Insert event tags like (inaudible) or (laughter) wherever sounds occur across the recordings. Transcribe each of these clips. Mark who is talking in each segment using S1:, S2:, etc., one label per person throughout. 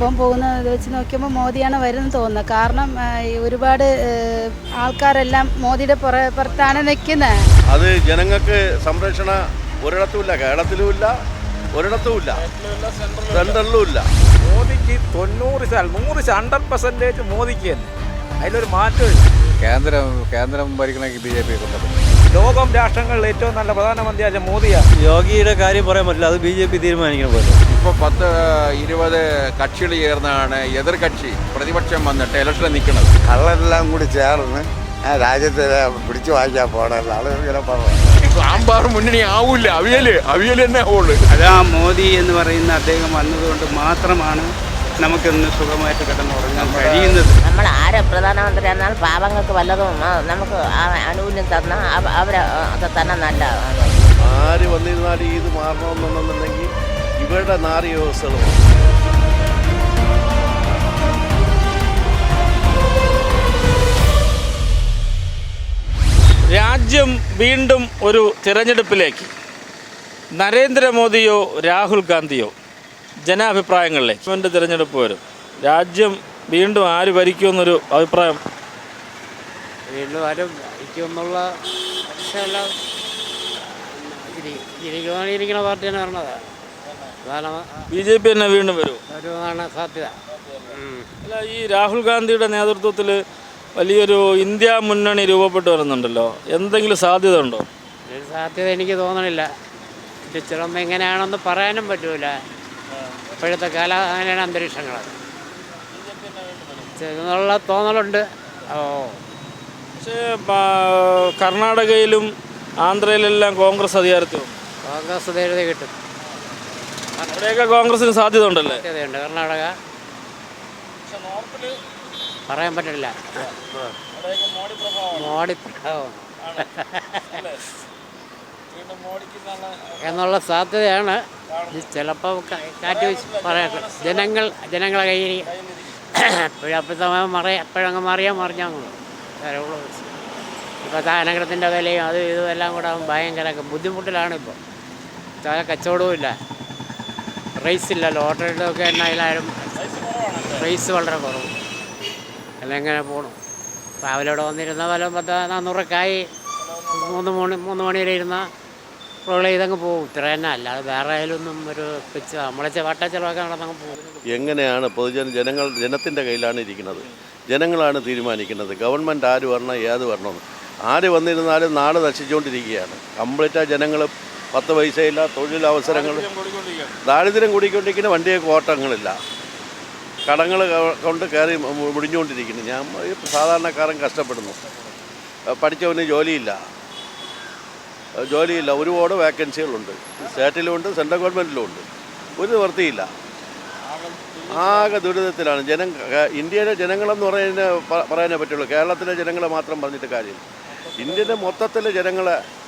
S1: ഇപ്പം പോകുന്നത് വെച്ച് നോക്കിയപ്പോൾ മോദിയാണ് വരുന്നത് തോന്നുന്നത്. കാരണം ഒരുപാട് ആൾക്കാരെല്ലാം മോദിയുടെ പുറകെ പുറത്താണ് നിൽക്കുന്നത്.
S2: അത് ജനങ്ങൾക്ക് സംരക്ഷണ ഒരിടത്തുമില്ല കേരളത്തിലുമില്ല ഒരിടത്തുമില്ല സെൻട്രലിലും ഇല്ല
S3: മോദിക്ക് തൊണ്ണൂറ് ശതമാനം നൂറ് ഹൺഡ്രഡ് പെർസെന്റേജ് മോദിക്ക് തന്നെ. അതിലൊരു മാറ്റമില്ല
S4: കേന്ദ്രം കേന്ദ്രം ഭരിക്കണമെങ്കിൽ ബി ജെ പി കൊണ്ടുപോകും
S3: ലോകം രാഷ്ട്രങ്ങളിൽ ഏറ്റവും നല്ല പ്രധാനമന്ത്രിയായ മോദിയാണ്.
S5: യോഗിയുടെ കാര്യം പറയാൻ പറ്റില്ല അത് ബി ജെ പി തീരുമാനിക്കണം പോലെ.
S4: ഇപ്പോൾ പത്ത് ഇരുപത് കക്ഷികൾ ചേർന്നാണ് എതിർകക്ഷി പ്രതിപക്ഷം വന്നിട്ട് ഇലക്ഷനിൽ നിൽക്കുന്നത്.
S6: കള്ളരെല്ലാം കൂടി ചേർന്ന് ആ രാജ്യത്തെ പിടിച്ചു വാങ്ങിക്കാൻ പോകണമല്ലോ ആളുകൾ ഇങ്ങനെ പറഞ്ഞു.
S4: സാമ്പാർ മുന്നണി ആവൂല. അവിയൽ അവിയൽ തന്നെ ആവുള്ളൂ.
S7: അതാ മോദി എന്ന് പറയുന്ന അദ്ദേഹം വന്നതുകൊണ്ട് മാത്രമാണ് നമുക്കിന്ന് സുഖമായിട്ട് കിടന്ന് ഉറങ്ങാൻ കഴിയുന്നത്.
S8: നമ്മൾ ആരെ പ്രധാനമന്ത്രി എന്നാൽ പാവങ്ങൾക്ക് വല്ലതും നമുക്ക് ആ ആനുകൂല്യം തന്ന അവരെ അത് തന്നെ നല്ല
S2: ആര് വന്നിരുന്നാലും ഇത് മാറണമെന്നുണ്ടെന്നുണ്ടെങ്കിൽ ഇവരുടെ നാറിയ വ്യവസ്ഥകളും
S9: രാജ്യം വീണ്ടും ഒരു തിരഞ്ഞെടുപ്പിലേക്ക്. നരേന്ദ്രമോദിയോ രാഹുൽ ഗാന്ധിയോ? ജനാഭിപ്രായങ്ങളിലെ ഇവന്റെ തിരഞ്ഞെടുപ്പ് വരും. രാജ്യം വീണ്ടും ആര് ഭരിക്കുമെന്നൊരു അഭിപ്രായം.
S7: വീണ്ടും ആരും ഭരിക്കുമെന്നുള്ള എല്ലാം ഇരിക്കുന്ന പാർട്ടി തന്നെ പറഞ്ഞത്. അതാണ്
S9: ബി ജെ പി തന്നെ വീണ്ടും വരും.
S7: വരുമെന്നാണ് സാധ്യത.
S9: അല്ല ഈ രാഹുൽ ഗാന്ധിയുടെ നേതൃത്വത്തിൽ വലിയൊരു ഇന്ത്യ മുന്നണി രൂപപ്പെട്ടു വരുന്നുണ്ടല്ലോ. എന്തെങ്കിലും സാധ്യത ഉണ്ടോ?
S7: ഒരു സാധ്യത എനിക്ക് തോന്നണില്ല. ചിത്രം എങ്ങനെയാണെന്ന് പറയാനും പറ്റൂല. ഇപ്പോഴത്തെ കാല അങ്ങനെയാണ് അന്തരീക്ഷങ്ങൾ എന്നുള്ള തോന്നലുണ്ട്. ഓ.
S9: പക്ഷേ കർണാടകയിലും ആന്ധ്രയിലെല്ലാം കോൺഗ്രസ് അധികാരത്തിൽ
S7: കോൺഗ്രസ് അധികാരത്തിൽ കിട്ടും.
S9: അവിടെയൊക്കെ കോൺഗ്രസിന് സാധ്യത ഉണ്ടല്ലേ?
S7: കർണാടക. പറയാൻ പറ്റില്ല. മോഡി എന്നുള്ള സാധ്യതയാണ്. ചിലപ്പോൾ കാറ്റ് വെച്ച് പറയാം. ജനങ്ങൾ ജനങ്ങളെ കയ്യിൽ എപ്പോഴപ്പോഴത്തെ മറിയ എപ്പോഴങ്ങ് മറിയാൻ മറിഞ്ഞാൽ ഇപ്പോൾ സാധനത്തിന്റെ വിലയും അതും ഇതും എല്ലാം കൂടെ ഭയങ്കര ബുദ്ധിമുട്ടിലാണ് ഇപ്പോൾ കച്ചവടവും ഇല്ല. റേസ് ഇല്ലല്ലോ ഓട്ടോയിലൊക്കെ എന്നായാലും റേസ് വളരെ കുറവ്. അല്ല എങ്ങനെ പോകണം രാവിലെ ഇവിടെ വന്നിരുന്ന വല്ല പത്ത് നാന്നൂറൊക്കെയായി മൂന്ന് മണി മൂന്ന് മണി വരെ ഇരുന്ന റോൾ ചെയ്തങ്ങ് പോകും. ഇത്ര തന്നെ അല്ലാതെ വേറെ ആയാലൊന്നും ഒരു പിച്ച നമ്മളെ വട്ട ചിലവൊക്കെ നടന്നങ്ങ് പോകും.
S2: എങ്ങനെയാണ് പൊതുജന ജനങ്ങൾ ജനത്തിന്റെ കയ്യിലാണ് ഇരിക്കുന്നത്? ജനങ്ങളാണ് തീരുമാനിക്കുന്നത്. ഗവൺമെന്റ് ആര് വരണം ഏത് വരണമെന്ന് ആര് വന്നിരുന്നാലും നാട് നശിച്ചുകൊണ്ടിരിക്കുകയാണ്. കംപ്ലീറ്റ് ആ ജനങ്ങൾ പത്ത് പൈസയില്ല തൊഴിലവസരങ്ങൾ. ദാരിദ്ര്യം കൂടിക്കൊണ്ടിരിക്കുന്ന വണ്ടിയൊക്കെ ഓട്ടങ്ങളില്ല. കടങ്ങൾ കൊണ്ട് കയറി മുടിഞ്ഞുകൊണ്ടിരിക്കുന്നു. ഞാൻ സാധാരണക്കാരൻ കഷ്ടപ്പെടുന്നു. പഠിച്ചവന് ജോലിയില്ല. ജോലിയില്ല. ഒരുപാട് വേക്കൻസികളുണ്ട്. സ്റ്റേറ്റിലുമുണ്ട് സെൻട്രൽ ഗവൺമെന്റിലും ഉണ്ട് ഒരു നിവൃത്തിയില്ല. ആകെ ദുരിതത്തിലാണ്. ജനം ഇന്ത്യയിലെ ജനങ്ങളെന്ന് പറയുന്ന പറയാനേ പറ്റുള്ളൂ. കേരളത്തിലെ ജനങ്ങളെ മാത്രം പറഞ്ഞിട്ട് കാര്യമില്ല. ഇന്ത്യയിലെ മൊത്തത്തിലെ ജനങ്ങളെ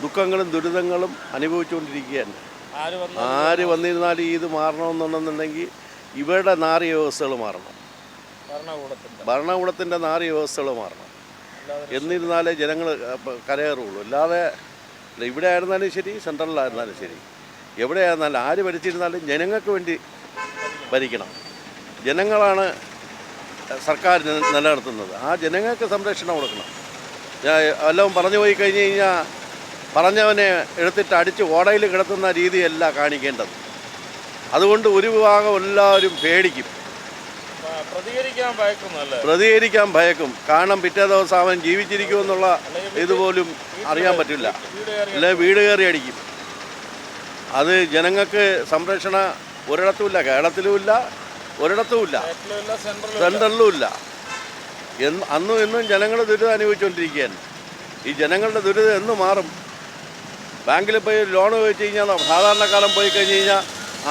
S2: ദുഃഖങ്ങളും ദുരിതങ്ങളും അനുഭവിച്ചുകൊണ്ടിരിക്കുകയാണ്.
S9: ആര് വന്നു
S2: ആര് വന്നിരുന്നാലും ഇത് മാറണമെന്നുണ്ടെന്നുണ്ടെങ്കിൽ ഇവരുടെ നാറിയ വ്യവസ്ഥകൾ മാറണം.
S9: ഭരണകൂടത്തിന്റെ
S2: നാറി നാറിയ വ്യവസ്ഥകൾ മാറണം. എന്നിരുന്നാലേ ജനങ്ങൾ കരയേറുള്ളൂ അല്ലാതെ ഇവിടെ ആയിരുന്നാലും ശരി സെൻട്രലിലായിരുന്നാലും ശരി. എവിടെയായിരുന്നാലും ആര് ഭരിച്ചിരുന്നാലും ജനങ്ങൾക്ക് വേണ്ടി ഭരിക്കണം. ജനങ്ങളാണ് സർക്കാർ നിലനിർത്തുന്നത്. ആ ജനങ്ങൾക്ക് സംരക്ഷണം കൊടുക്കണം. ഞാൻ വല്ലതും പറഞ്ഞു പോയി കഴിഞ്ഞ് കഴിഞ്ഞാൽ പറഞ്ഞവനെ എടുത്തിട്ട് അടിച്ച് ഓടയിൽ കിടത്തുന്ന രീതിയല്ല കാണിക്കേണ്ടത്. അതുകൊണ്ട് ഒരു വിഭാഗം എല്ലാവരും പേടിക്കും.
S9: പ്രതികരിക്കാൻ
S2: ഭയക്കും കാരണം പിറ്റേ ദിവസം അവൻ ജീവിച്ചിരിക്കുമെന്നുള്ള ഇതുപോലും അറിയാൻ പറ്റില്ല. അല്ലെ വീട് കയറി അടിക്കും. അത് ജനങ്ങൾക്ക് സംരക്ഷണ ഒരിടത്തുമില്ല കേരളത്തിലുമില്ല ഒരിടത്തുമില്ല സെൻട്രലിലുമില്ല. അന്നും ഇന്നും ജനങ്ങൾ ദുരിതം അനുഭവിച്ചുകൊണ്ടിരിക്കുകയാണ് ഈ ജനങ്ങളുടെ ദുരിതം എന്ന് മാറും. ബാങ്കിൽ പോയി ഒരു ലോൺ വെച്ച് കഴിഞ്ഞാൽ സാധാരണക്കാലം പോയി കഴിഞ്ഞ് കഴിഞ്ഞാൽ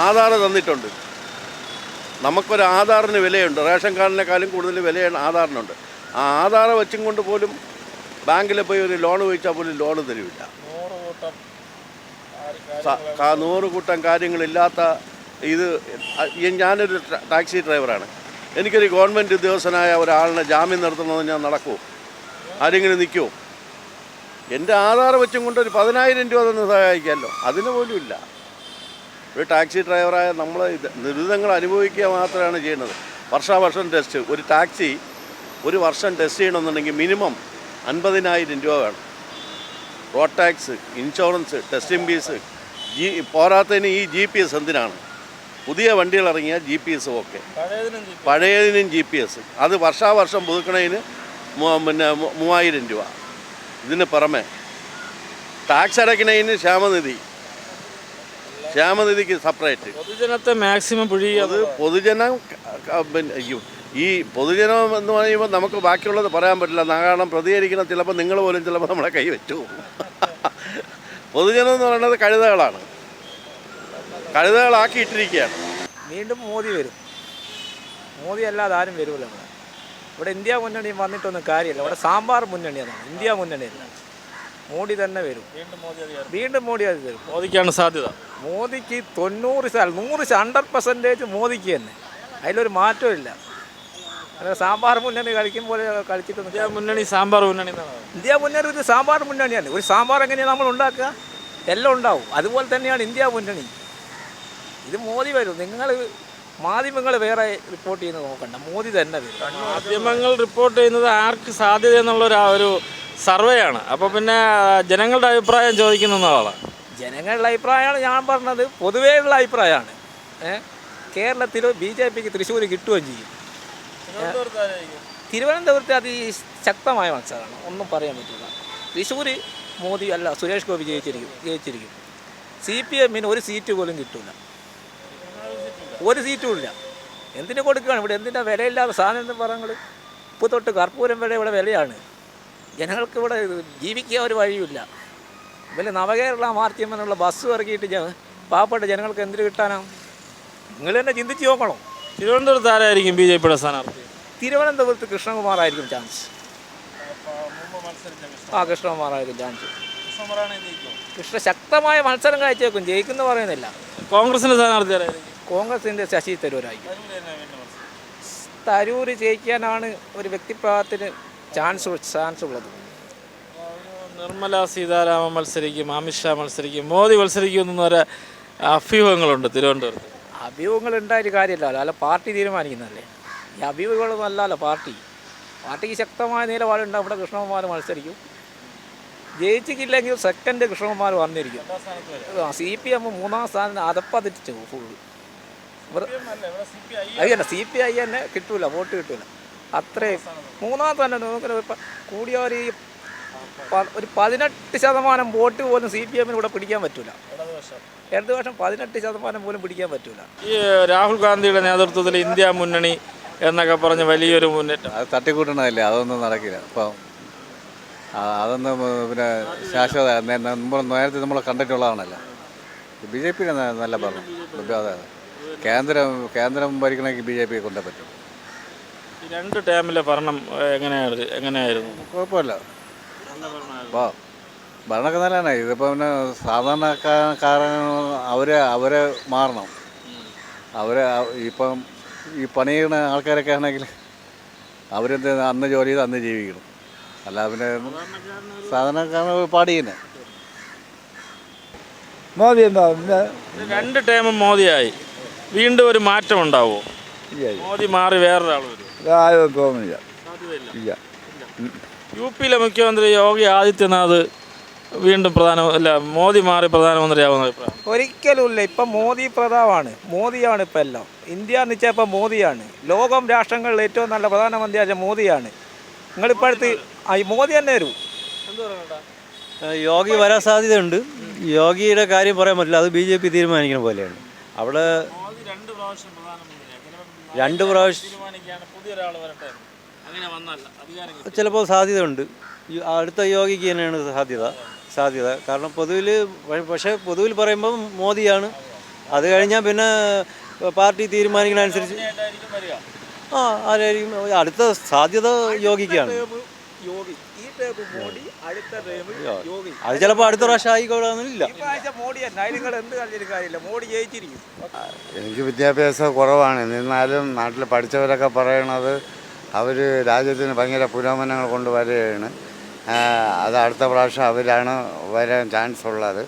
S2: ആധാർ തന്നിട്ടുണ്ട്. നമുക്കൊരു ആധാറിന് വിലയുണ്ട്. റേഷൻ കാർഡിനേക്കാളും കൂടുതൽ വിലയാണ് ആധാറിനുണ്ട്. ആ ആധാർ വെച്ചും കൊണ്ട് പോലും ബാങ്കിൽ പോയി ഒരു ലോൺ ചോദിച്ചാൽ പോലും ലോൺ തരില്ല നൂറ് കൂട്ടം കാര്യങ്ങളില്ലാത്ത ഇത് ഞാനൊരു ടാക്സി ഡ്രൈവറാണ്. എനിക്കൊരു ഗവൺമെന്റ് ഉദ്യോഗസ്ഥനായ ഒരാളിനെ ജാമ്യം നിർത്തണമെന്ന് ഞാൻ നടക്കുമോ ആരെങ്കിലും നിൽക്കുമോ എന്റെ ആധാർ വെച്ചും കൊണ്ട് ഒരു പതിനായിരം രൂപ തന്നെ സഹായിക്കാമല്ലോ. അതിന് പോലും ഇല്ല. ഒരു ടാക്സി ഡ്രൈവറായ നമ്മൾ ഇത് ദുരിതങ്ങൾ അനുഭവിക്കുക മാത്രമാണ് ചെയ്യുന്നത്. വർഷാവർഷം ടെസ്റ്റ്. ഒരു ടാക്സി ഒരു വർഷം ടെസ്റ്റ് ചെയ്യണമെന്നുണ്ടെങ്കിൽ മിനിമം അൻപതിനായിരം രൂപ വേണം. Road tax insurance testing fees G പോരാത്തതിന് ഈ ജി പി എസ് എന്തിനാണ്? പുതിയ വണ്ടികൾ ഇറങ്ങിയ ജി പി എസ് ഓക്കെ. പഴയതിനും ജി പി എസ്. അത് വർഷാവർഷം പുതുക്കണതിന് പിന്നെ മൂവായിരം രൂപ. ഇതിന് പുറമെ ടാക്സ് അടയ്ക്കണതിന് ക്ഷാമനിധി. ക്ഷാമനിധിക്ക് സെപ്പറേറ്റ്
S9: പൊതുജനത്തെ മാക്സിമം പിഴിയുക
S2: പൊതുജനം പിന്നെ ഈ പൊതുജനം എന്ന് പറയുമ്പോൾ നമുക്ക് ബാക്കിയുള്ളത് പറയാൻ പറ്റില്ല. കാരണം പ്രതികരിക്കണം ചിലപ്പോൾ നിങ്ങൾ പോലും ചിലപ്പോൾ നമ്മളെ കൈ വെച്ചു. (laughs) പൊതുജനം എന്ന് പറയുന്നത് കഴുതകളാണ്. കഴുതകളാക്കിയിട്ടിരിക്കുകയാണ്.
S3: വീണ്ടും മോദി വരും. മോദി അല്ലാതെ ആരും വരുമല്ലോ ഇവിടെ ഇന്ത്യ മുന്നണി വന്നിട്ടൊന്നും കാര്യമില്ല. ഇവിടെ സാമ്പാർ മുന്നണിയാണ്. ഇന്ത്യ മുന്നണിയല്ല. മോഡി തന്നെ വരും. വീണ്ടും മോഡി അത് വരും
S9: മോദിക്കാണ് സാധ്യത.
S3: മോദിക്ക് തൊണ്ണൂറ് ശതമാനം നൂറ് ഹൺഡ്രഡ് പെർസെന്റേജ് മോദിക്ക് തന്നെ. അതിലൊരു മാറ്റവും ഇല്ല. സാമ്പാർ മുന്നണി കളിക്കും പോലെ കളിച്ചിട്ടൊന്നും
S9: ഇന്ത്യ മുന്നണി സാമ്പാർ മുന്നണി
S3: ഇന്ത്യ മുന്നണി ഒരു സാമ്പാർ മുന്നണിയാണ്. ഒരു സാമ്പാർ എങ്ങനെയാണ് നമ്മൾ ഉണ്ടാക്കുക? എല്ലാം ഉണ്ടാവും. അതുപോലെ തന്നെയാണ് ഇന്ത്യ മുന്നണി. ഇത് മോദി വരും. നിങ്ങൾ മാധ്യമങ്ങൾ വേറെ റിപ്പോർട്ട് ചെയ്യുന്നത് നോക്കണ്ട. മോദി തന്നെ വരും.
S9: മാധ്യമങ്ങൾ റിപ്പോർട്ട് ചെയ്യുന്നത് ആർക്ക് സാധ്യത എന്നുള്ള ഒരു സർവേ ആണ്. അപ്പോൾ പിന്നെ ജനങ്ങളുടെ അഭിപ്രായം ചോദിക്കുന്ന ആളാണ്
S3: ജനങ്ങളുടെ അഭിപ്രായമാണ് ഞാൻ പറഞ്ഞത്. പൊതുവേ ഉള്ള അഭിപ്രായമാണ്. കേരളത്തിൽ ബി ജെ പിക്ക് തൃശ്ശൂർ കിട്ടുകയും ചെയ്യും. തിരുവനന്തപുരത്ത് അതി ശക്തമായ മത്സരമാണ്. ഒന്നും പറയാൻ പറ്റില്ല. തൃശ്ശൂർ മോദി അല്ല സുരേഷ് ഗോപി ജയിച്ചിരിക്കും. ജയിച്ചിരിക്കും. സി പി എമ്മിന് ഒരു സീറ്റ് പോലും കിട്ടില്ല ഒരു സീറ്റും ഇല്ല എന്തിനു കൊടുക്കുകയാണ്? ഇവിടെ എന്തിനാ വിലയില്ലാത്ത സാധനം എന്ന് പറഞ്ഞു ഉപ്പ് തൊട്ട് കർപ്പൂരം വരെ ഇവിടെ വിലയാണ്. ജനങ്ങൾക്ക് ഇവിടെ ജീവിക്കാൻ ഒരു വഴിയുമില്ല. ഇവർ നവകേരള മാർത്തിയമ്മനുള്ള ബസ് ഇറക്കിയിട്ട് പാവപ്പെട്ട ജനങ്ങൾക്ക് എന്തിനു കിട്ടാനാണ് നിങ്ങൾ തന്നെ ചിന്തിച്ച് നോക്കണം.
S9: തിരുവനന്തപുരത്ത് ആരായിരിക്കും ബി ജെ പിയുടെ സ്ഥാനാർത്ഥി?
S3: തിരുവനന്തപുരത്ത് കൃഷ്ണകുമാറായിരിക്കും ചാൻസ്. ആ കൃഷ്ണകുമാറായിരിക്കും ചാൻസ്. കൃഷ്ണ ശക്തമായ മത്സരം കാഴ്ചവെക്കും. ജയിക്കുന്നു പറയുന്നില്ല.
S9: കോൺഗ്രസിന്റെ സ്ഥാനാർത്ഥി ആരായിരിക്കും?
S3: കോൺഗ്രസിന്റെ ശശി തരൂരായി. തരൂർ ജയിക്കാനാണ് ഒരു വ്യക്തിപ്രഭാവത്തിന് ചാൻസ് ചാൻസ് ഉള്ളത്.
S9: നിർമ്മല സീതാരാമൻ മത്സരിക്കും അമിത്ഷാ മത്സരിക്കും മോദി മത്സരിക്കും എന്നൊരു അഭ്യൂഹങ്ങളുണ്ട് തിരുവനന്തപുരത്ത്.
S3: അഭ്യൂഹങ്ങൾ ഉണ്ടായൊരു കാര്യമല്ലല്ലോ അല്ല പാർട്ടി തീരുമാനിക്കുന്നതല്ലേ? ഈ അഭ്യൂഹങ്ങളൊന്നും അല്ലല്ലോ പാർട്ടി. പാർട്ടിക്ക് ശക്തമായ നിലപാടുണ്ട് അവിടെ കൃഷ്ണകുമാർ മത്സരിക്കും. ജയിച്ചിട്ടില്ലെങ്കിൽ സെക്കൻഡ് കൃഷ്ണകുമാർ വന്നിരിക്കും. സി പി എം മൂന്നാം സ്ഥാനത്ത് അതപ്പതിച്ചു ഫുള്ള് അയ്യല്ല സി പി ഐ തന്നെ കിട്ടൂല വോട്ട് കിട്ടൂല. അത്രയും. മൂന്നാമത്തെ തന്നെ ഇപ്പം കൂടിയ ഒരു ഒരു പതിനെട്ട് ശതമാനം വോട്ട് പോലും സി പി എമ്മിന് ഇവിടെ പിടിക്കാൻ പറ്റൂല. ഇടതുപക്ഷം. പതിനെട്ട് ശതമാനം പോലും പിടിക്കാൻ പറ്റൂല.
S9: ഈ രാഹുൽ ഗാന്ധിയുടെ നേതൃത്വത്തിൽ ഇന്ത്യ മുന്നണി എന്നൊക്കെ പറഞ്ഞ് വലിയൊരു മുന്നേറ്റം.
S10: അത് തട്ടിക്കൂട്ടണതല്ലേ അതൊന്നും നടക്കില്ല. അപ്പം അതൊന്നും പിന്നെ ശാശ്വത നമ്മൾ നേരത്തെ നമ്മൾ കണ്ടിട്ടുള്ളതാണല്ലോ. ബി ജെ പി നല്ല പറഞ്ഞു അതെ അതെ. കേന്ദ്രം കേന്ദ്രം ഭരിക്കണമെങ്കിൽ ബി ജെ പി കൊണ്ടേ പറ്റും.
S9: ഈ രണ്ട് ടേമിലെ ഭരണം എങ്ങനെയായിരുന്നു? എങ്ങനെയാണ് എങ്ങനെയായിരുന്നു?
S10: കുഴപ്പമില്ല. അപ്പോൾ ഭരണമൊക്കെ നല്ലതാണ് ഇതിപ്പോൾ പിന്നെ സാധാരണക്കാരൻ അവരെ അവരെ മാറണം. അവരെ ഇപ്പം ഈ പണി ചെയ്യുന്ന ആൾക്കാരൊക്കെ ആണെങ്കിൽ അവരെന്ത് അന്ന് ജോലി ചെയ്ത് അന്ന് ജീവിക്കണം. അല്ല പിന്നെ സാധാരണക്കാരൻ പാടി തന്നെ
S6: മോദി എന്താ?
S9: രണ്ട് ടൈമും മോദിയായി. വീണ്ടും ഒരു മാറ്റം ഉണ്ടാവോ? മോദി മാറി വേറൊരാൾ വരും
S6: തോന്നുന്നില്ല. ഇല്ല.
S9: യു പിയിലെ മുഖ്യമന്ത്രി യോഗി ആദിത്യനാഥ് വീണ്ടും പ്രധാന അല്ല മോദി മാറി പ്രധാനമന്ത്രിയാവുന്ന അഭിപ്രായം?
S3: ഒരിക്കലും ഇല്ല ഇപ്പം മോദി പ്രതാവാണ്. മോദിയാണ് ഇപ്പം എല്ലാം. ഇന്ത്യ എന്ന് വെച്ചാൽ ഇപ്പം മോദിയാണ്. ലോകം രാഷ്ട്രങ്ങളിൽ ഏറ്റവും നല്ല പ്രധാനമന്ത്രിയായ മോദിയാണ്. നിങ്ങളിപ്പോഴത്ത് മോദി തന്നെ വരൂ.
S5: യോഗി വരാൻ സാധ്യതയുണ്ട്. യോഗിയുടെ കാര്യം പറയാൻ പറ്റില്ല. അത് ബി ജെ പി തീരുമാനിക്കുന്ന പോലെയാണ്. അവിടെ രണ്ട് പ്രാവശ്യം.
S9: പുതിയൊരാൾ വരട്ടെ അങ്ങനെ വന്നല്ല അധികാരം
S5: ചിലപ്പോൾ സാധ്യതയുണ്ട്. ഉണ്ട് അടുത്ത യോഗിക്ക് തന്നെയാണ് സാധ്യത സാധ്യത. കാരണം പൊതുവിൽ പക്ഷേ പൊതുവിൽ പറയുമ്പോൾ മോദിയാണ്. അത് കഴിഞ്ഞാൽ പിന്നെ പാർട്ടി തീരുമാനിക്കുന്ന അനുസരിച്ച് ആ ആരായിരിക്കും? അടുത്ത സാധ്യത യോഗിക്കാണ്.
S3: യോഗി. ടേബിൾ അടുത്ത യോഗി.
S5: അത് ചിലപ്പോ അടുത്ത പ്രാവശ്യം ആയിക്കോളാന്നില്ല
S3: ഈ പ്രാവശ്യം മോദി തന്നെ അതിൽ നിങ്ങൾ എന്ത് കളിച്ചിട്ട് കാര്യമില്ല. മോദി ജയിച്ചിരിക്കും.
S6: എനിക്ക് വിദ്യാഭ്യാസം കുറവാണ്. എന്നിരുന്നാലും നാട്ടിൽ പഠിച്ചവരൊക്കെ പറയണത് അവർ രാജ്യത്തിന് ഭയങ്കര പുരോഗമനങ്ങൾ കൊണ്ടുവരികയാണ്. ആ, അത് അടുത്ത പ്രാവശ്യം അവരാണ് വരാൻ ചാൻസ് ഉള്ളത്.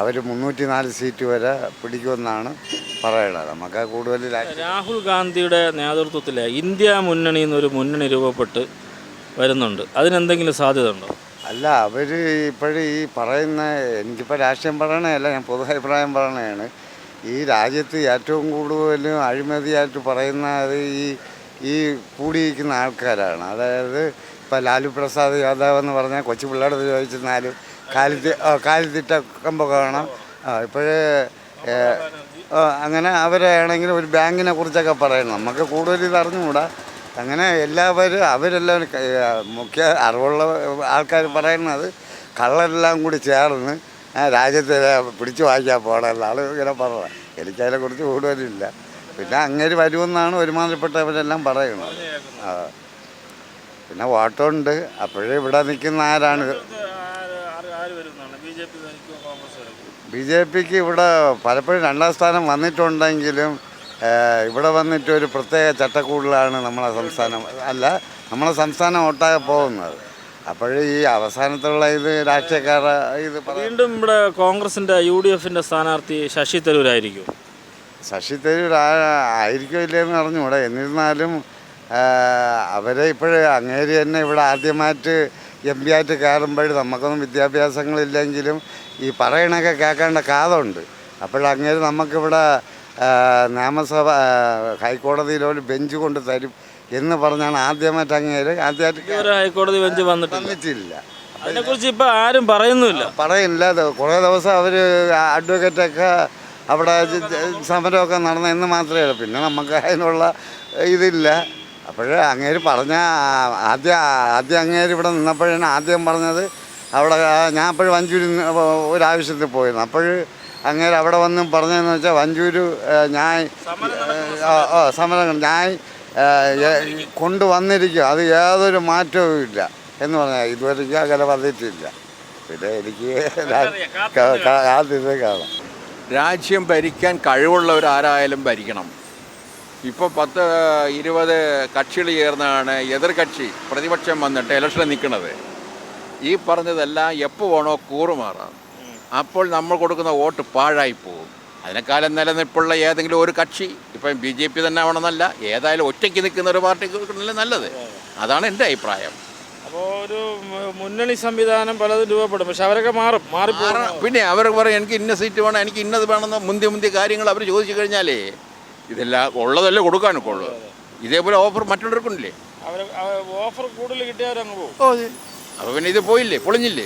S6: അവർ മുന്നൂറ്റി നാല് സീറ്റ് വരെ പിടിക്കുമെന്നാണ് പറയണത്. നമുക്ക് കൂടുതൽ
S9: രാഹുൽ ഗാന്ധിയുടെ നേതൃത്വത്തിൽ ഇന്ത്യ മുന്നണി എന്നൊരു മുന്നണി രൂപപ്പെട്ട് വരുന്നുണ്ട്. അതിനെന്തെങ്കിലും സാധ്യത ഉണ്ടോ
S6: അല്ല അവർ ഇപ്പോഴും ഈ പറയുന്ന എനിക്കിപ്പോൾ രാഷ്ട്രീയം പറയണതല്ല ഞാൻ പൊതു അഭിപ്രായം പറയണതാണ്. ഈ രാജ്യത്ത് ഏറ്റവും കൂടുതലും അഴിമതിയായിട്ട് പറയുന്നത് ഈ ഈ കൂടിയിരിക്കുന്ന ആൾക്കാരാണ്. അതായത് ഇപ്പോൾ ലാലു പ്രസാദ് യാദവ് എന്ന് പറഞ്ഞാൽ കൊച്ചു പിള്ളേരുടെ ചോദിച്ചിരുന്നാലും കാലിത്തി കാലിത്തിട്ട കമ്പ് കാണാം ഇപ്പോഴേ അങ്ങനെ അവരാണെങ്കിൽ ഒരു ബാങ്കിനെ കുറിച്ചൊക്കെ പറയണം. നമുക്ക് കൂടുതൽ ഇത് അറിഞ്ഞുകൂടാ. അങ്ങനെ എല്ലാവരും അവരെല്ലാം മുഖ്യ അറിവുള്ള ആൾക്കാർ പറയുന്നത് കള്ളരെല്ലാം കൂടി ചേർന്ന് രാജ്യത്തെ പിടിച്ചു വായിക്കാൻ പോകണമെന്ന ആൾ ഇങ്ങനെ പറഞ്ഞത്. എനിക്കതിനെക്കുറിച്ച് കൂടുതലില്ല. പിന്നെ അങ്ങേര് വരുമെന്നാണ് ഒരുമാതിരിപ്പെട്ടവരെല്ലാം പറയുന്നത്. ആ. പിന്നെ വോട്ടുണ്ട്. അപ്പോഴേ ഇവിടെ നിൽക്കുന്ന ആരാണ്? ബി ജെ പിക്ക് ഇവിടെ പലപ്പോഴും രണ്ടാം സ്ഥാനം വന്നിട്ടുണ്ടെങ്കിലും ഇവിടെ വന്നിട്ട് ഒരു പ്രത്യേക ചട്ടക്കൂടിലാണ് നമ്മളെ സംസ്ഥാനം. അല്ല നമ്മളെ സംസ്ഥാനം ഒട്ടാകെ പോകുന്നത്. അപ്പോഴേ ഈ അവസാനത്തുള്ള ഇത് രാഷ്ട്രീയക്കാരെ ഇത്
S9: വീണ്ടും ഇവിടെ കോൺഗ്രസിന്റെ യു ഡി എഫിന്റെ സ്ഥാനാർത്ഥി ശശി തരൂരായിരിക്കും
S6: ശശി തരൂർ ആ- ആയിരിക്കും ഇല്ലയെന്ന് അറിഞ്ഞൂടെ എന്നിരുന്നാലും അവരെ ഇപ്പോഴേ അങ്ങേരി തന്നെ ഇവിടെ ആദ്യമായിട്ട് എം പി ആയിട്ട് കയറുമ്പോൾ നമുക്കൊന്നും വിദ്യാഭ്യാസങ്ങളില്ലെങ്കിലും ഈ പറയണൊക്കെ കേൾക്കേണ്ട കാതുണ്ട്. അപ്പോഴങ്ങേര് നമുക്കിവിടെ നിയമസഭ ഹൈക്കോടതിയിൽ ഒരു ബെഞ്ച് കൊണ്ട് തരും എന്ന് പറഞ്ഞാണ് ആദ്യമായിട്ട് അങ്ങേര് ആദ്യമായിട്ട്
S9: ഹൈക്കോടതി ബെഞ്ച് വന്നിട്ടില്ല.
S6: വന്നിട്ടില്ല.
S9: അതിനെക്കുറിച്ച് ഇപ്പം ആരും പറയുന്നില്ല.
S6: പറയില്ല കുറേ ദിവസം അവർ അഡ്വക്കേറ്റൊക്കെ അവിടെ സമരമൊക്കെ നടന്ന എന്ന് മാത്രമേ ഉള്ളൂ. പിന്നെ നമുക്ക് അതിനുള്ള ഇതില്ല. അപ്പോഴേ അങ്ങേര് പറഞ്ഞ ആദ്യ ആദ്യം ആദ്യം അങ്ങേര് ഇവിടെ നിന്നപ്പോഴാണ് ആദ്യം പറഞ്ഞത്. അവിടെ ഞാൻ അപ്പോഴും വഞ്ചൂരി ഒരാവശ്യത്തിൽ പോയിരുന്നു. അപ്പോൾ അങ്ങേര് അവിടെ വന്ന് പറഞ്ഞതെന്ന് വെച്ചാൽ വഞ്ചൂര് ഞാൻ സമരം ഞാൻ കൊണ്ടുവന്നിരിക്കും. അത് യാതൊരു മാറ്റവും ഇല്ല. എന്ന് പറഞ്ഞാൽ ഇതുവരെ അങ്ങനെ വന്നിട്ടില്ല. പിന്നെ എനിക്ക് ആദ്യത്തെ കാണാം.
S4: രാജ്യം ഭരിക്കാൻ കഴിവുള്ളവർ ആരായാലും ഭരിക്കണം. ഇപ്പോൾ പത്ത് ഇരുപത് കക്ഷികൾ ചേർന്നാണ് എതിർകക്ഷി പ്രതിപക്ഷം വന്നിട്ട് ഇലക്ഷനിൽ നിൽക്കുന്നത് ഈ പറഞ്ഞതെല്ലാം എപ്പോൾ വേണോ കൂറുമാറാം. അപ്പോൾ നമ്മൾ കൊടുക്കുന്ന വോട്ട് പാഴായി പോകും. അതിനേക്കാളും നിലനിൽപ്പുള്ള ഏതെങ്കിലും ഒരു കക്ഷി ഇപ്പം ബി ജെ പി തന്നെ ആവണമെന്നല്ല ഏതായാലും ഒറ്റയ്ക്ക് നിൽക്കുന്ന ഒരു പാർട്ടിക്ക് നല്ലത്. അതാണ് എന്റെ അഭിപ്രായം.
S9: അപ്പോൾ ഒരു മുന്നണി സംവിധാനം പലതും രൂപപ്പെടും പക്ഷെ അവരൊക്കെ മാറും മാറി
S4: മാറ- പിന്നെ അവർ പറയും എനിക്ക് ഇന്ന സീറ്റ് വേണം എനിക്ക് ഇന്നത് വേണമെന്ന് മുന്തി മുന്തി കാര്യങ്ങൾ അവർ ചോദിച്ചു കഴിഞ്ഞാലേ ഇതെല്ലാം ഉള്ളതല്ലേ കൊടുക്കാനൊക്കെ ഉള്ളൂ ഇതേപോലെ ഓഫർ മറ്റുള്ളവർക്കുണ്ടല്ലേ?
S9: അവർ ഓഫർ കൂടുതൽ കിട്ടിയവരങ്ങ് പോകും.
S4: ഓ അപ്പോൾ പിന്നെ ഇത് പോയില്ലേ പൊളിഞ്ഞില്ലേ?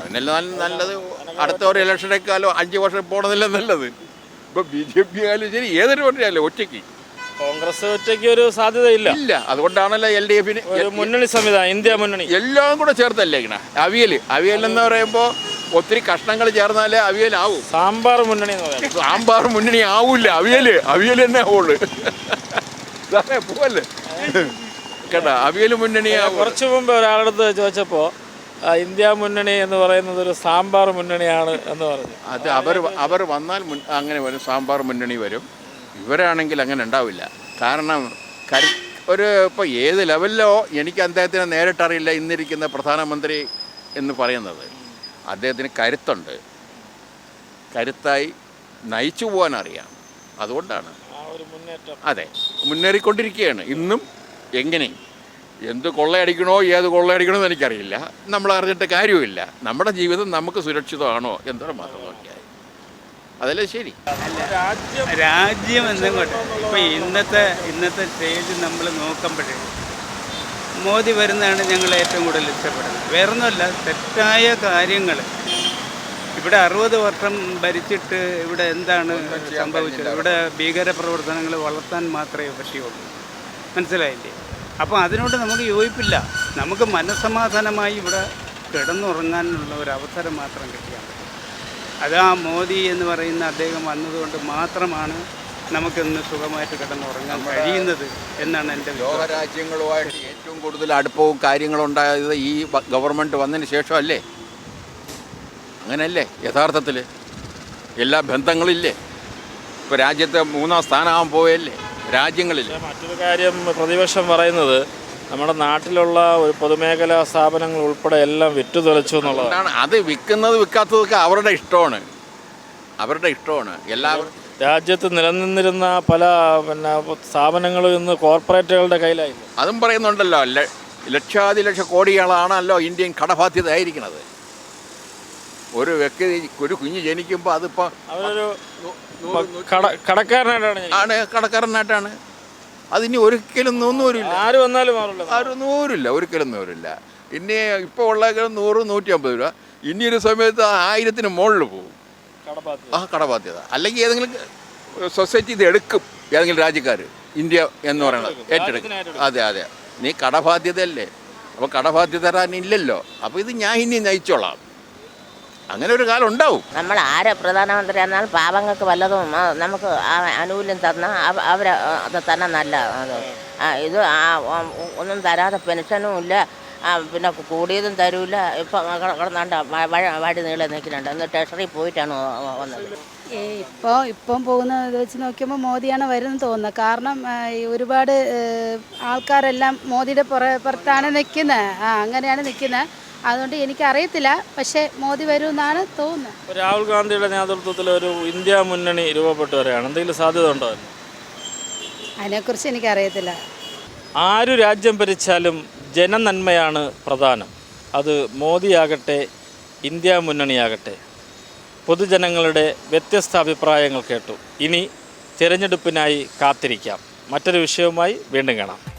S4: അതിനെല്ലാം നല്ല- നല്ലത്? അടുത്ത ഒരു ഇലക്ഷനേക്കാളും അഞ്ച് വർഷം പോണതല്ല നല്ലത്? ഇപ്പൊ ബി ജെ പി ആയാലും ശരി ഏതൊരു പാർട്ടിയായാലും ഒറ്റയ്ക്ക്.
S9: കോൺഗ്രസ് ഒറ്റയ്ക്ക് ഒരു സാധ്യതയില്ല.
S4: ഇല്ല അതുകൊണ്ടാണല്ലോ എൽ ഡി എഫിന്
S9: മുന്നണി സംവിധാനം ഇന്ത്യ മുന്നണി.
S4: എല്ലാം കൂടെ ചേർത്തല്ലേ ഇങ്ങനെ? അവിയൽ അവിയൽ എന്ന് പറയുമ്പോൾ ഒത്തിരി കഷ്ണങ്ങൾ ചേർന്നാലേ ആവും.
S9: സാമ്പാർ മുന്നണി
S4: സാമ്പാർ മുന്നണി ആവൂല അവിയൽ അവിയൽ തന്നെ ആവുള്ളൂ. പോവല്ലേ? കേട്ടോ അവിയൽ മുന്നണി കുറച്ച്
S9: കുറച്ചു മുമ്പ് ഒരാളുടെ ചോദിച്ചപ്പോൾ ഇന്ത്യ മുന്നണി എന്ന് പറയുന്നത് ഒരു സാമ്പാർ മുന്നണിയാണ് എന്ന് പറഞ്ഞു.
S4: അത് അവർ അവർ വന്നാൽ അങ്ങനെ വരും സാമ്പാർ മുന്നണി വരും. ഇവരാണെങ്കിൽ അങ്ങനെ ഉണ്ടാവില്ല. കാരണം കരു ഒരു ഇപ്പോൾ ഏത് ലെവലിലോ എനിക്ക് അദ്ദേഹത്തിനെ നേരിട്ടറിയില്ല ഇന്നിരിക്കുന്ന പ്രധാനമന്ത്രി എന്ന് പറയുന്നത്. അദ്ദേഹത്തിന് കരുത്തുണ്ട്. കരുത്തായി നയിച്ചു പോകാൻ അറിയാം. അതുകൊണ്ടാണ്. അതെ മുന്നേറിക്കൊണ്ടിരിക്കുകയാണ്. ഇന്നും എങ്ങനെയും. എന്ത് കൊള്ളയടിക്കണോ ഏത് കൊള്ളയടിക്കണോ എന്ന് എനിക്കറിയില്ല. നമ്മൾ അറിഞ്ഞിട്ട് കാര്യമില്ല നമ്മുടെ ജീവിതം നമുക്ക് സുരക്ഷിതമാണോ എന്തോ മാത്രം നോക്കിയാൽ അതല്ലേ ശരി?
S9: രാജ്യം
S11: എന്തെങ്കിലും ഇപ്പം ഇന്നത്തെ ഇന്നത്തെ സ്റ്റേജ് നമ്മൾ നോക്കുമ്പോഴേ മോദി വരുന്നതാണ് ഞങ്ങൾ ഏറ്റവും കൂടുതൽ ഇഷ്ടപ്പെടുന്നത്. വേറൊന്നുമല്ല തെറ്റായ കാര്യങ്ങൾ. ഇവിടെ അറുപത് വർഷം ഭരിച്ചിട്ട് ഇവിടെ എന്താണ് സംഭവിച്ചത്? ഇവിടെ ഭീകര പ്രവർത്തനങ്ങൾ വളർത്താൻ മാത്രമേ പറ്റിയുള്ളൂ. മനസ്സിലായില്ലേ? അപ്പോൾ അതിനോട് നമുക്ക് യോജിപ്പില്ല. നമുക്ക് മനസ്സമാധാനമായി ഇവിടെ കിടന്നുറങ്ങാനുള്ള ഒരു അവസരം മാത്രം കിട്ടിയാൽ അത് ആ മോദി എന്ന് പറയുന്ന അദ്ദേഹം വന്നതുകൊണ്ട് മാത്രമാണ് നമുക്കിന്ന് സുഖമായിട്ട് കിടന്നുറങ്ങാൻ കഴിയുന്നത് എന്നാണ് എന്റെ
S4: ലോകരാജ്യങ്ങളുമായിട്ട് ഏറ്റവും കൂടുതൽ അടുപ്പവും കാര്യങ്ങളും ഉണ്ടായത് ഈ ഗവൺമെന്റ് വന്നതിന് ശേഷമല്ലേ? അങ്ങനെയല്ലേ യഥാർത്ഥത്തിൽ എല്ലാ ബന്ധങ്ങളില്ലേ? ഇപ്പോൾ രാജ്യത്തെ മൂന്നാം സ്ഥാനമാകാൻ പോയല്ലേ രാജ്യങ്ങളിൽ.
S9: മറ്റൊരു കാര്യം പ്രതിപക്ഷം പറയുന്നത് നമ്മുടെ നാട്ടിലുള്ള ഒരു പൊതുമേഖലാ സ്ഥാപനങ്ങൾ ഉൾപ്പെടെ എല്ലാം വിറ്റുതൊലച്ചു എന്നുള്ളതാണ്.
S4: അതുകൊണ്ടാണ് അത് വിൽക്കുന്നത് വിൽക്കാത്തതൊക്കെ അവരുടെ ഇഷ്ടമാണ്. അവരുടെ ഇഷ്ടമാണ്. എല്ലാവരും
S9: രാജ്യത്ത് നിലനിന്നിരുന്ന പല പിന്നെ സ്ഥാപനങ്ങളും ഇന്ന് കോർപ്പറേറ്റുകളുടെ കയ്യിലായി
S4: അതും പറയുന്നുണ്ടല്ലോ ലക്ഷാതിലക്ഷ കോടികളാണല്ലോ ഇന്ത്യൻ കടബാധ്യത ആയിരിക്കുന്നത് ഒരു വ്യക്തി ഒരു കുഞ്ഞ് ജനിക്കുമ്പോൾ അതിപ്പോൾ
S9: അവരൊരു കട കടക്കാരനായിട്ടാണ്
S4: ആണ് കടക്കാരനായിട്ടാണ്. അതിനി ഒരിക്കലും നൂന്നൂരില്ല
S9: ആര് വന്നാലും മാറില്ല.
S4: ആരും നൂറില്ല ഒരിക്കലും നൂറില്ല. ഇനി ഇപ്പോൾ ഉള്ള നൂറ് നൂറ്റി അമ്പത് രൂപ. ഇനി ഒരു സമയത്ത് ആയിരത്തിന് മുകളിൽ പോകും. ആ കടബാധ്യത. അല്ലെങ്കിൽ ഏതെങ്കിലും സൊസൈറ്റി ഇത് എടുക്കും. ഏതെങ്കിലും രാജ്യക്കാർ ഇന്ത്യ എന്ന് പറയുന്നത്. ഏറ്റെടുക്കും. അതെ അതെ. നീ കടബാധ്യതയല്ലേ? അപ്പോൾ കടബാധ്യത തരാനില്ലല്ലോ. അപ്പോൾ ഇത് ഞാൻ ഇനി നയിച്ചോളാം. അങ്ങനെ ഒരു കാലം ഉണ്ടാവും.
S8: നമ്മൾ ആരെ പ്രധാനമന്ത്രി എന്നാൽ പാവങ്ങൾക്ക് വല്ലതും ആ, നമുക്ക് ആ ആനുകൂല്യം തന്ന അവർ അത് തന്നെ നല്ല അത് ഇത് ഒന്നും തരാതെ പെൻഷനും ഇല്ല. പിന്നെ കൂടിയതും തരൂല. ഇപ്പം കിടന്നാണ്ട് വഴി നീളെ നിൽക്കുന്നുണ്ട് ഇന്ന് ട്രഷറി പോയിട്ടാണ് വന്നത്.
S1: ഇപ്പോൾ ഇപ്പം പോകുന്ന ഇത് വെച്ച് നോക്കിയപ്പോൾ മോദിയാണ് വരുന്നത് തോന്നുന്നത് കാരണം ഈ ഒരുപാട് ആൾക്കാരെല്ലാം മോദിയുടെ പുറ പുറത്താണ് നിൽക്കുന്നത് ആ അങ്ങനെയാണ് നിൽക്കുന്നത് അതുകൊണ്ട് എനിക്കറിയത്തില്ല പക്ഷേ മോദി വരുമെന്നാണ് തോന്നുന്നത്.
S9: രാഹുൽ ഗാന്ധിയുടെ നേതൃത്വത്തിൽ ഒരു ഇന്ത്യ മുന്നണി രൂപപ്പെട്ടു വരികയാണ്. എന്തെങ്കിലും സാധ്യത ഉണ്ടോ അതിന്?
S1: അതിനെക്കുറിച്ച് എനിക്കറിയത്തില്ല.
S9: ആരു രാജ്യം ഭരിച്ചാലും ജനനന്മയാണ് പ്രധാനം. അത് മോദിയാകട്ടെ ഇന്ത്യ മുന്നണിയാകട്ടെ. പൊതുജനങ്ങളുടെ വ്യത്യസ്ത അഭിപ്രായങ്ങൾ കേട്ടു. ഇനി തിരഞ്ഞെടുപ്പിനായി കാത്തിരിക്കാം. മറ്റൊരു വിഷയവുമായി വീണ്ടും കാണാം.